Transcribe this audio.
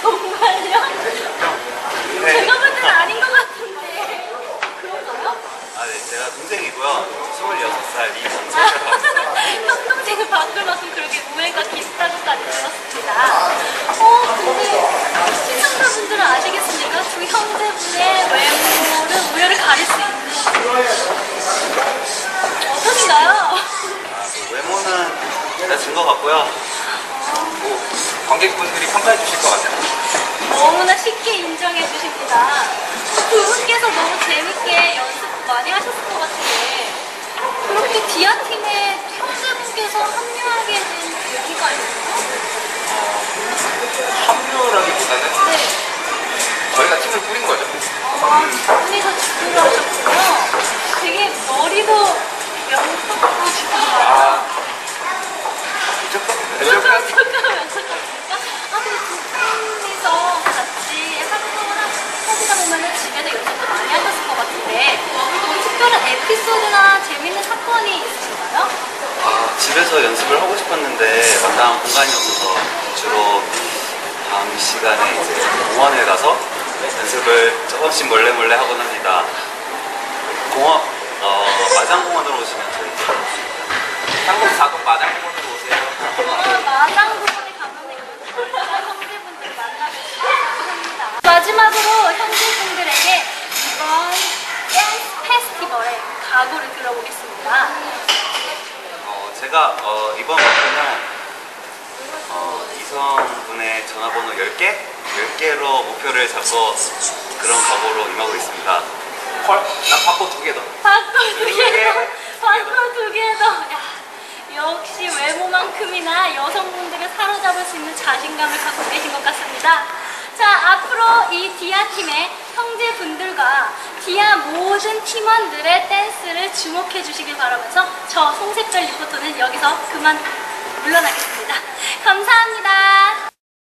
정말요? 네. 제가 볼 때는 아닌 것 같은데. 그런가요? 아, 네. 제가 동생이고요. 26살 이성재라고 합니다. 형동생을 바꿀 만큼 그렇게 우애가 비슷하고까지 들었습니다. 어, 근데 시청자분들은 아시겠습니까? 두 형제분의 외모는 우열을 가릴 수 있는 어떠신가요? 아, 그 외모는 다 준 것 같고요. 뭐 관객분들이 평가해 주실 것 같아요. 인정해 주십니다. 두 분께서 너무 재밌게 연습 많이 하셨을 것 같은데 그렇게 디아팀에 형제분께서 합류하게 된 계기가 있나요? 합류라기보다는 네. 저희가 팀을 꾸린 거죠. 아, 두 분이서 주도를 하셨군요. 되게 머리도 명석으로 주도를 아, 무조건, 조금 무조건. 조금 연습했습니까? 아, 근데 두 분이서 같이 활동을 하- 하시다 보면은 집에서 연습도 많이 하셨을 것 같은데 뭐 특별한 에피소드나 재밌는 사건이 있으신가요? 아, 집에서 연습을 하고 싶었는데 마땅한 공간이 없어서 주로 밤 시간에 이제 공원에 가서 연습을 조금씩 몰래 몰래 하곤 합니다. 공원, 어, 마장공원으로 오시면 저희 한국 사국 마장공원으로 오세요. 아, 마장부분에 가면 형제분들 만나뵙시고 합니다. 마지막으로 형제분들에게 이번 댄스 페스티벌의 각오를 들어보겠습니다. 어, 제가 어, 이번 목표는 어, 이성분의 전화번호 10개? 10개로 목표를 잡고 그런 각오로 임하고 있습니다. 헐, 나 바꿔 두개 더. 바꿔 두두개 개. 더, 바꿔 두 개 더. 야, 역시 외모만큼이나 여성분들을 사로잡을 수 있는 자신감을 갖고 계신 것 같습니다. 자, 앞으로 이 디아 팀의 형제분들과 디아 모든 팀원들의 댄스를 주목해 주시길 바라면서 저 송색별 리포터는 여기서 그만 물러나겠습니다. 감사합니다.